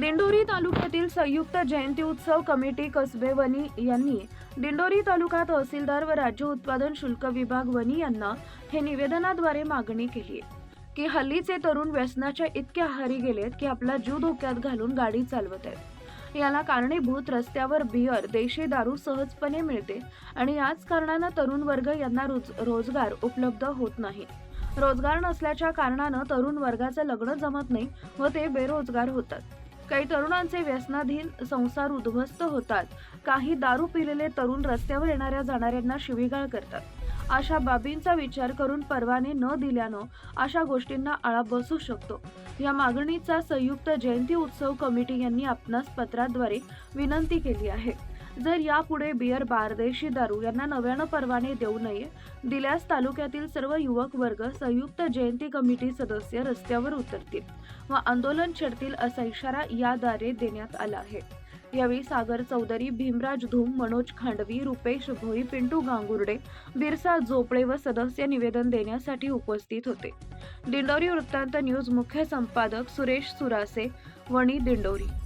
दिंडोरी तालुक्यातील संयुक्त जयंती उत्सव कमिटी कसबे वनी यांनी दिंडोरी तालुका तहसीलदार व राज्य उत्पादन शुल्क विभाग वनी यांना हे निवेदनाद्वारे मागणी केली की हल्लीचे तरुण व्यसनाच्या इतक्या आहारी गेलेत की आपला जीव धोक्यात घालून गाडी चालवत आहेत. याला कारणीभूत रस्त्यावर बियर देशी दारू सहजपणे मिळते आणि याच कारणानं तरुण वर्ग यांना रोज रोजगार उपलब्ध होत नाही. रोजगार नसल्याच्या कारणानं तरुण वर्गाचं लग्न जमत नाही व ते बेरोजगार होतात. काही तरुणांचे व्यसनाधीन संसार उद्ध्वस्त होतात. काही दारू पिलेले तरुण रस्त्यावर येणाऱ्या जाणाऱ्यांना शिवीगाळ करतात. अशा बाबींचा विचार करून परवाने न दिल्यानं अशा गोष्टींना आळा बसू शकतो. या मागणीचा संयुक्त जयंती उत्सव कमिटी यांनी आपणास पत्राद्वारे विनंती केली आहे. जर यापुढे बियर बारदेशी दारू यांना नव्यानं परवाने देऊ नये दिल्यास तालुक्यातील सर्व युवक वर्ग संयुक्त जयंती कमिटी सदस्य रस्त्यावर उतरतील व आंदोलन छेडतील असा इशारा याद्वारे देण्यात आला आहे. यावेळी सागर चौधरी भीमराज धूम मनोज खांडवी रुपेश भोई पिंटू गांगुर्डे बिरसा झोपळे व सदस्य निवेदन देण्यासाठी उपस्थित होते. दिंडोरी वृत्तांत न्यूज मुख्य संपादक सुरेश सुरासे वणी दिंडोरी.